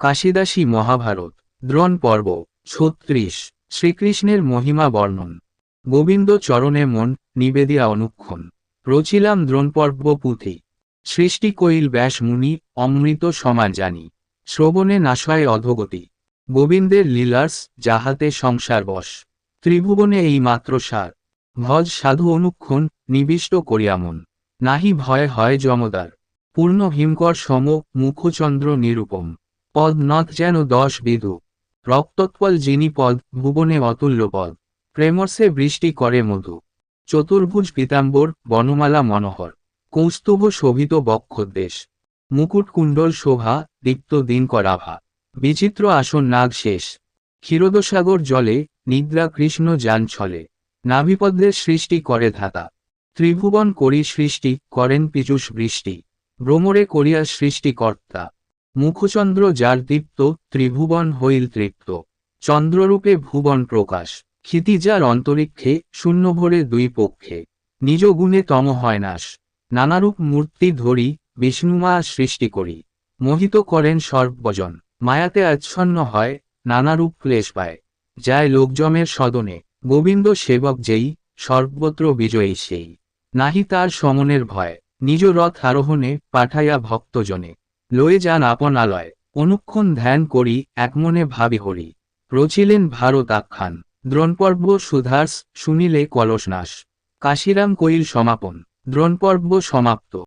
কাশিদাসী মহাভারত, দ্রোণ পর্ব, ছত্রিশ, শ্রীকৃষ্ণের মহিমা বর্ণন। গোবিন্দ চরণে মন, নিবেদিয়া অনুক্ষণ। রচিলাম দ্রোণপর্ব পুঁথি। সৃষ্টি কইল ব্যাস মুনি, অমৃত সমান জানি শ্রবণে নাশয় অধগতি। গোবিন্দের লীলার্স, যাহাতে সংসার বশ। ত্রিভুবনে এই মাত্র সার। ভজ সাধু অনুক্ষণ, নিবিষ্ট করিয়া মন। নাহি ভয় হয় জমদার পূর্ণ হিমকর সম, মুখচন্দ্র নিরূপম। পদ নথ যেন দশ বিধু রক্তৎপল যিনি পদ, ভুবনে অতুল্য পদ। প্রেমর্সে বৃষ্টি করে মধু। চতুর্ভুজ পীতাম্বর, বনমালা মনোহর। কৌস্তুভ শোভিত বক্ষদেশ। মুকুট কুণ্ডল শোভা, দীপ্ত দিন করাভা বিচিত্র আসন নাগ শেষ। ক্ষীরোদসাগর জলে, নিদ্রা কৃষ্ণ যান ছলে। নাভিপদ্মের সৃষ্টি করে ধাতা। ত্রিভুবন করি সৃষ্টি, করেন পীযুষ বৃষ্টি। ভ্রমরে করিয়া সৃষ্টিকর্তা মুখচন্দ্র যার দীপ্ত, ত্রিভুবন হইল তৃপ্ত। চন্দ্ররূপে ভুবন প্রকাশ। ক্ষিতি যার অন্তরিক্ষে, শূন্য ভরে দুই পক্ষে। নিজ গুণে তম হয় নাশ। নানারূপ মূর্তি ধরি বিষ্ণুমা সৃষ্টি করি। মোহিত করেন সর্বজন। মায়াতে আচ্ছন্ন হয়, নানারূপ ক্লেশ পায়। যায় লোকজমের সদনে। গোবিন্দ সেবক যেই, সর্বত্র বিজয়ী সেই। নাহি তার সমনের ভয়। নিজ রথ আরোহণে পাঠাইয়া ভক্তজনে। লয়ে যান আপন আলয় অনুক্ষণ ধ্যান করি, একমনে ভাবি হরি। রচিলেন ভারত আখ্যান। দ্রোণপর্ব সুধার্স শুনিলে কলসনাশ কাশিরাম কৈল সমাপন। দ্রোণপর্ব সমাপ্ত।